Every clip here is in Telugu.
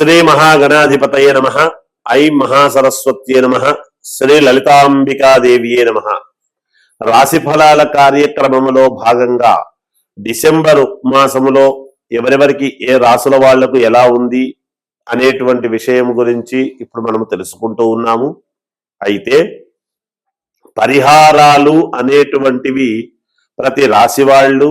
శ్రీ మహాగణాధిపతయ నమ. ఐం మహాసరస్వత్యే నమ. శ్రీ లలితాంబికాదేవియే నమ. రాశి ఫలాల భాగంగా డిసెంబరు మాసములో ఎవరెవరికి ఏ రాసుల వాళ్ళకు ఎలా ఉంది అనేటువంటి విషయం గురించి ఇప్పుడు మనం తెలుసుకుంటూ ఉన్నాము. అయితే పరిహారాలు అనేటువంటివి ప్రతి రాశి వాళ్ళు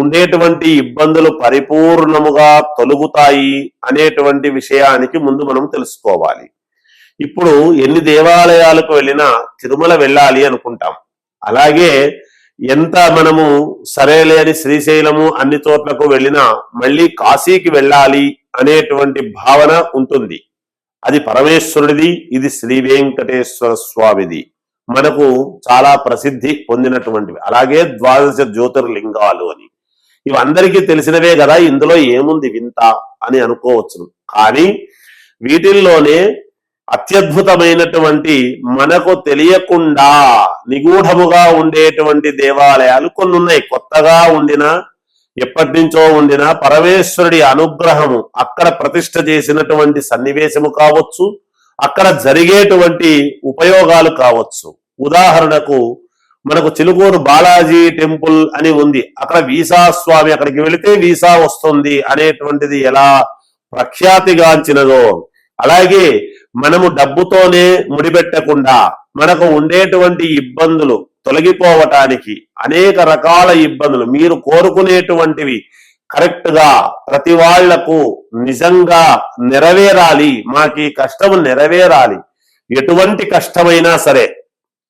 ఉండేటువంటి ఇబ్బందులు పరిపూర్ణముగా తొలుగుతాయి అనేటువంటి విషయానికి ముందు మనం తెలుసుకోవాలి. ఇప్పుడు ఎన్ని దేవాలయాలకు వెళ్ళినా తిరుమల వెళ్ళాలి అనుకుంటాం. అలాగే ఎంత మనము సరేలేని శ్రీశైలము అన్ని చోట్లకు వెళ్ళినా మళ్ళీ కాశీకి వెళ్ళాలి అనేటువంటి భావన ఉంటుంది. అది పరమేశ్వరుడిది ఇది శ్రీ వెంకటేశ్వర స్వామిది. మనకు చాలా ప్రసిద్ధి పొందినటువంటివి. అలాగే ద్వాదశ జ్యోతిర్లింగాలు అని. ఇవి అందరికీ తెలిసినవే కదా ఇందులో ఏముంది వింత అని అనుకోవచ్చును. కానీ వీటిల్లోనే అత్యద్భుతమైనటువంటి మనకు తెలియకుండా నిగూఢముగా ఉండేటువంటి దేవాలయాలు కొన్ని ఉన్నాయి కొత్తగా ఉండిన ఎప్పటి నుంచో ఉండిన పరమేశ్వరుడి అనుగ్రహము అక్కడ ప్రతిష్ట చేసినటువంటి సన్నివేశము కావచ్చు అక్కడ జరిగేటువంటి ఉపయోగాలు కావచ్చు. ఉదాహరణకు మనకు చిలుకూరు బాలాజీ టెంపుల్ అని ఉంది. అక్కడ వీసా స్వామి అక్కడికి వెళితే వీసా వస్తుంది అనేటువంటిది ఎలా ప్రఖ్యాతిగాంచినదో. అలాగే మనము డబ్బుతోనే ముడిపెట్టకుండా మనకు ఉండేటువంటి ఇబ్బందులు తొలగిపోవటానికి అనేక రకాల ఇబ్బందులు. మీరు కోరుకునేటువంటివి కరెక్ట్గా ప్రతి వాళ్ళకు నిజంగా నెరవేరాలి. మాకు కష్టం కష్టము నెరవేరాలి. ఎటువంటి కష్టమైనా సరే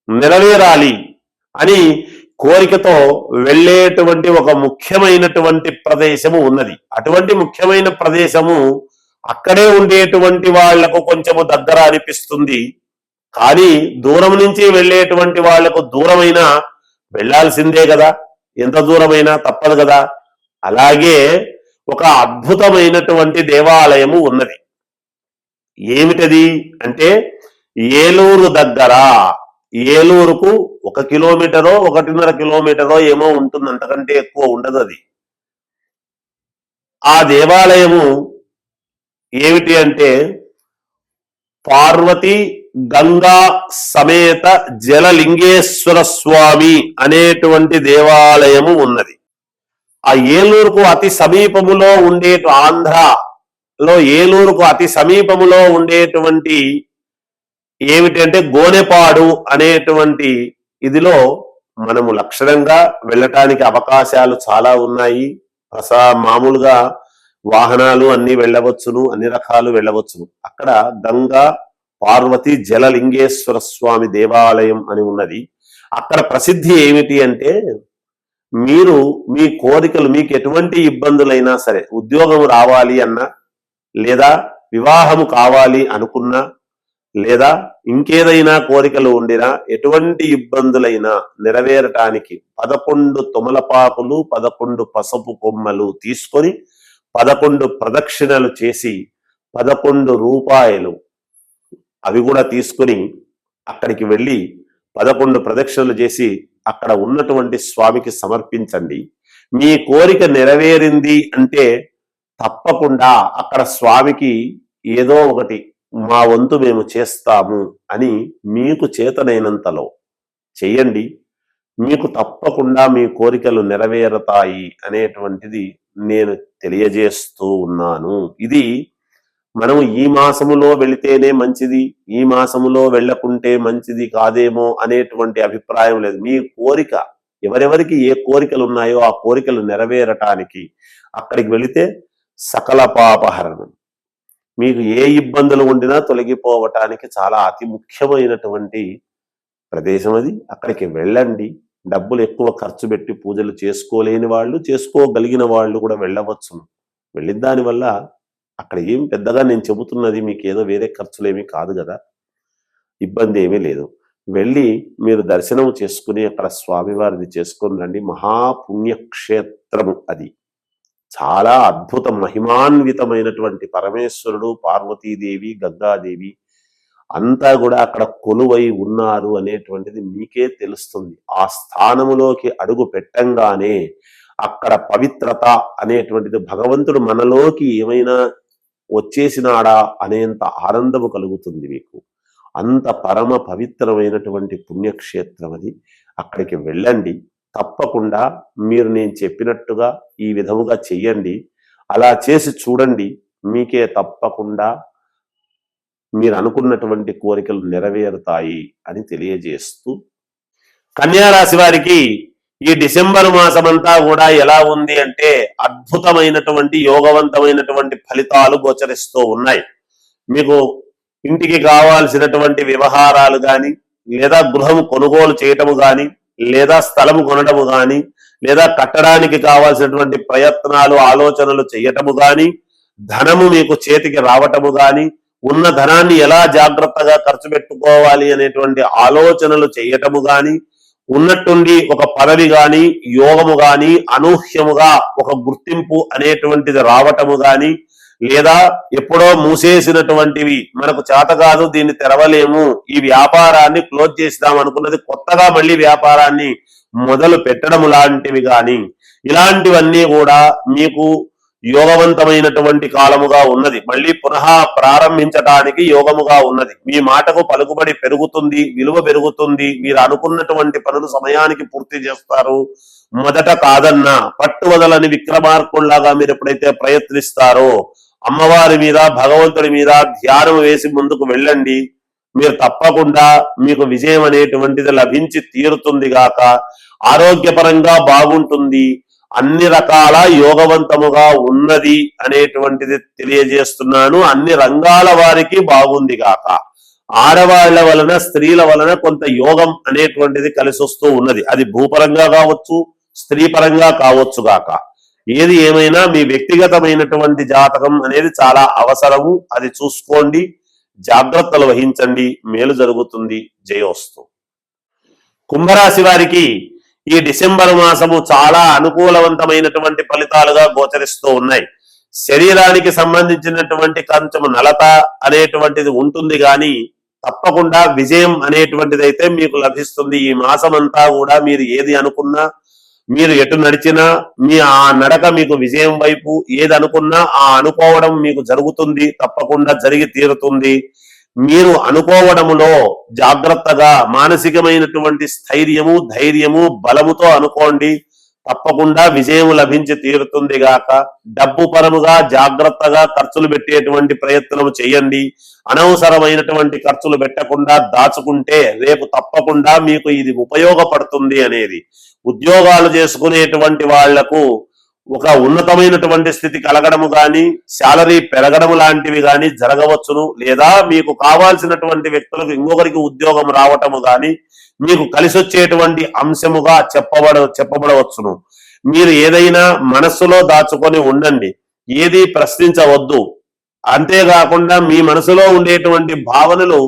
నెరవేరాలి. అని కోరికతో వెళ్ళేటువంటి ఒక ముఖ్యమైనటువంటి ప్రదేశము ఉన్నది. అటువంటి ముఖ్యమైన ప్రదేశము అక్కడే ఉండేటువంటి వాళ్ళకు కొంచెము దగ్గర అనిపిస్తుంది. కానీ దూరం నుంచి వెళ్ళేటువంటి వాళ్ళకు దూరమైనా వెళ్ళాల్సిందే కదా. ఎంత దూరమైనా తప్పదు కదా. అలాగే ఒక అద్భుతమైనటువంటి దేవాలయము ఉన్నది. ఏమిటది అంటే ఏలూరు దగ్గర ఏలూరుకు ఒక కిలోమీటరో ఒకటిన్నర కిలోమీటరో ఏమో ఉంటుంది అంతకంటే ఎక్కువ ఉండదు అది. ఆ దేవాలయము ఏమిటి అంటే పార్వతి గంగా సమేత జలలింగేశ్వర స్వామి అనేటువంటి దేవాలయము ఉన్నది. ఆ ఏలూరుకు అతి సమీపములో ఉండే ఆంధ్రలో ఏలూరుకు అతి సమీపములో ఉండేటువంటి ఏమిటంటే గోనెపాడు అనేటువంటి ఇదిలో మనము లక్షణంగా వెళ్ళటానికి అవకాశాలు చాలా ఉన్నాయి. ప్రసా మామూలుగా వాహనాలు అన్ని వెళ్ళవచ్చును అన్ని రకాలు వెళ్ళవచ్చును. అక్కడ గంగా పార్వతి జలలింగేశ్వర స్వామి దేవాలయం అని ఉన్నది. అక్కడ ప్రసిద్ధి ఏమిటి అంటే మీరు మీ కోరికలు మీకు ఎటువంటి ఇబ్బందులైనా సరే ఉద్యోగం రావాలి అన్నా లేదా వివాహము కావాలి అనుకున్నా లేదా ఇంకేదైనా కోరికలు ఉండినా ఎటువంటి ఇబ్బందులైనా నెరవేరటానికి పదకొండు తుమలపాకులు పదకొండు పసుపు కొమ్మలు తీసుకొని పదకొండు ప్రదక్షిణలు చేసి పదకొండు రూపాయలు అవి కూడా తీసుకుని అక్కడికి వెళ్ళి పదకొండు ప్రదక్షిణలు చేసి అక్కడ ఉన్నటువంటి స్వామికి సమర్పించండి. మీ కోరిక నెరవేరింది అంటే తప్పకుండా అక్కడ స్వామికి ఏదో ఒకటి మా వంతు మేము చేస్తాము అని మీకు చేతనైనంతలో చెయ్యండి. మీకు తప్పకుండా మీ కోరికలు నెరవేరతాయి అనేటువంటిది నేను తెలియజేస్తూ ఉన్నాను. ఇది మనం ఈ మాసములో వెళితేనే మంచిది ఈ మాసములో వెళ్ళకుంటే మంచిది కాదేమో అనేటువంటి అభిప్రాయం లేదు. మీ కోరిక ఎవరెవరికి ఏ కోరికలు ఉన్నాయో ఆ కోరికలు నెరవేరటానికి అక్కడికి వెళితే సకల పాపహరణం. మీకు ఏ ఇబ్బందులు ఉండినా తొలగిపోవటానికి చాలా అతి ముఖ్యమైనటువంటి ప్రదేశం అది. అక్కడికి వెళ్ళండి. డబ్బులు ఎక్కువ ఖర్చు పెట్టి పూజలు చేసుకోలేని వాళ్ళు చేసుకోగలిగిన వాళ్ళు కూడా వెళ్ళవచ్చును. వెళ్ళిన దానివల్ల అక్కడ ఏం పెద్దగా నేను చెబుతున్నది మీకు ఏదో వేరే ఖర్చులేమీ కాదు కదా. ఇబ్బంది ఏమీ లేదు. వెళ్ళి మీరు దర్శనం చేసుకుని అక్కడ స్వామివారిది చేసుకుని రండి. మహాపుణ్యక్షేత్రము అది. చాలా అద్భుత మహిమాన్వితమైనటువంటి పరమేశ్వరుడు పార్వతీదేవి గంగాదేవి అంతా కూడా అక్కడ కొలువై ఉన్నారు అనేటువంటిది మీకే తెలుస్తుంది. ఆ స్థానములోకి అడుగు పెట్టంగానే అక్కడ పవిత్రత అనేటువంటిది భగవంతుడు మనలోకి ఏమైనా వచ్చేసినాడా అనేంత ఆనందము కలుగుతుంది మీకు. అంత పరమ పవిత్రమైనటువంటి పుణ్యక్షేత్రం అది అక్కడికి వెళ్ళండి. తప్పకుండా మీరు నేను చెప్పినట్టుగా ఈ విధముగా చెయ్యండి. అలా చేసి చూడండి. మీకే తప్పకుండా మీరు అనుకున్నటువంటి కోరికలు నెరవేరుతాయి అని తెలియజేస్తూ కన్యారాశి వారికి ఈ డిసెంబర్ మాసమంతా కూడా ఎలా ఉంది అంటే అద్భుతమైనటువంటి యోగవంతమైనటువంటి ఫలితాలు గోచరిస్తూ ఉన్నాయి. మీకు ఇంటికి కావాల్సినటువంటి వ్యవహారాలు కానీ లేదా గృహం కొనుగోలు చేయటము కానీ లేదా స్థలము కొనడము కానీ లేదా కట్టడానికి కావాల్సినటువంటి ప్రయత్నాలు ఆలోచనలు చేయటము కానీ ధనము మీకు చేతికి రావటము కానీ ఉన్న ధనాన్ని ఎలా జాగ్రత్తగా ఖర్చు పెట్టుకోవాలి అనేటువంటి ఆలోచనలు చేయటము కానీ ఉన్నట్టుండి ఒక పదవి గాని యోగము గాని అనూహ్యముగా ఒక గుర్తింపు అనేటువంటిది రావటము గాని లేదా ఎప్పుడో మూసేసినటువంటివి. మనకు చేత కాదు దీన్ని తెరవలేము. ఈ వ్యాపారాన్ని క్లోజ్ చేద్దాం అనుకున్నది కొత్తగా మళ్ళీ వ్యాపారాన్ని మొదలు పెట్టడం లాంటివి కానీ ఇలాంటివన్నీ కూడా మీకు యోగవంతమైనటువంటి కాలముగా ఉన్నది. మళ్ళీ పునః ప్రారంభించటానికి యోగముగా ఉన్నది. మీ మాటకు పలుకుబడి పెరుగుతుంది విలువ పెరుగుతుంది. మీరు అనుకున్నటువంటి పనులు సమయానికి పూర్తి చేస్తారు. మొదట కాదన్నా పట్టు వదలని విక్రమార్కుల్లాగా మీరు ఎప్పుడైతే ప్రయత్నిస్తారో అమ్మవారి మీద భగవంతుడి మీద ధ్యానం వేసి ముందుకు వెళ్ళండి. మీరు తప్పకుండా మీకు విజయం అనేటువంటిది లభించి తీరుతుంది గాక ఆరోగ్యపరంగా బాగుంటుంది అన్ని రకాల యోగవంతముగా ఉన్నది అనేటువంటిది తెలియజేస్తున్నాను. అన్ని రంగాల వారికి బాగుంది గాక. ఆడవాళ్ళ వలన స్త్రీల వలన కొంత యోగం అనేటువంటిది కలిసి వస్తూ ఉన్నది. అది భూపరంగా కావచ్చు స్త్రీ పరంగా కావచ్చుగాక ఏది ఏమైనా మీ వ్యక్తిగతమైనటువంటి జాతకం అనేది చాలా అవసరము. అది చూసుకోండి. జాగ్రత్తలు వహించండి. మేలు జరుగుతుంది. జయోస్తు. కుంభరాశి వారికి ఈ డిసెంబర్ మాసము చాలా అనుకూలవంతమైనటువంటి ఫలితాలుగా గోచరిస్తూ ఉన్నాయి. శరీరానికి సంబంధించినటువంటి కొంచెం నలత అనేటువంటిది ఉంటుంది కానీ తప్పకుండా విజయం అనేటువంటిది అయితే మీకు లభిస్తుంది. ఈ మాసం అంతా కూడా మీరు ఏది అనుకున్నా మీరు ఎటు నడిచినా మీ ఆ నడక మీకు విజయం వైపు ఏదనుకున్నా ఆ అనుకోవడం మీకు జరుగుతుంది తప్పకుండా జరిగి తీరుతుంది. మీరు అనుకోవడములో జాగ్రత్తగా మానసికమైనటువంటి స్థైర్యము ధైర్యము బలముతో అనుకోండి తప్పకుండా విజయం లభించి తీరుతుంది గాక. డబ్బు పరముగా జాగ్రత్తగా ఖర్చులు పెట్టేటువంటి ప్రయత్నం చేయండి. అనవసరమైనటువంటి ఖర్చులు పెట్టకుండా దాచుకుంటే రేపు తప్పకుండా మీకు ఇది ఉపయోగపడుతుంది అనేది. ఉద్యోగాలు చేసుకునేటువంటి వాళ్ళకు ఒక ఉన్నతమైనటువంటి స్థితి కలగడము కానీ శాలరీ పెరగడము లాంటివి కానీ జరగవచ్చును. లేదా మీకు కావాల్సినటువంటి వ్యక్తులకు ఇంకొకరికి ఉద్యోగం రావటము కానీ మీకు కలిసి వచ్చేటువంటి అంశముగా చెప్పబడ చెప్పబడవచ్చును. మీరు ఏదైనా మనస్సులో దాచుకొని ఉండండి. ఏది ప్రశ్నించవద్దు. అంతేకాకుండా మీ మనసులో ఉండేటువంటి భావనలు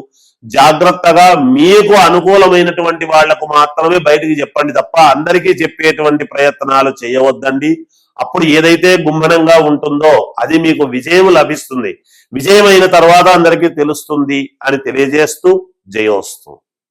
జాగ్రత్తగా మీకు అనుకూలమైనటువంటి వాళ్ళకు మాత్రమే బయటికి చెప్పండి తప్ప అందరికీ చెప్పేటువంటి ప్రయత్నాలు చేయవద్దండి. అప్పుడు ఏదైతే గుమ్మనంగా ఉంటుందో అది మీకు విజయం లభిస్తుంది. విజయం అయిన తర్వాత అందరికీ తెలుస్తుంది అని తెలియజేస్తూ జయోస్తు.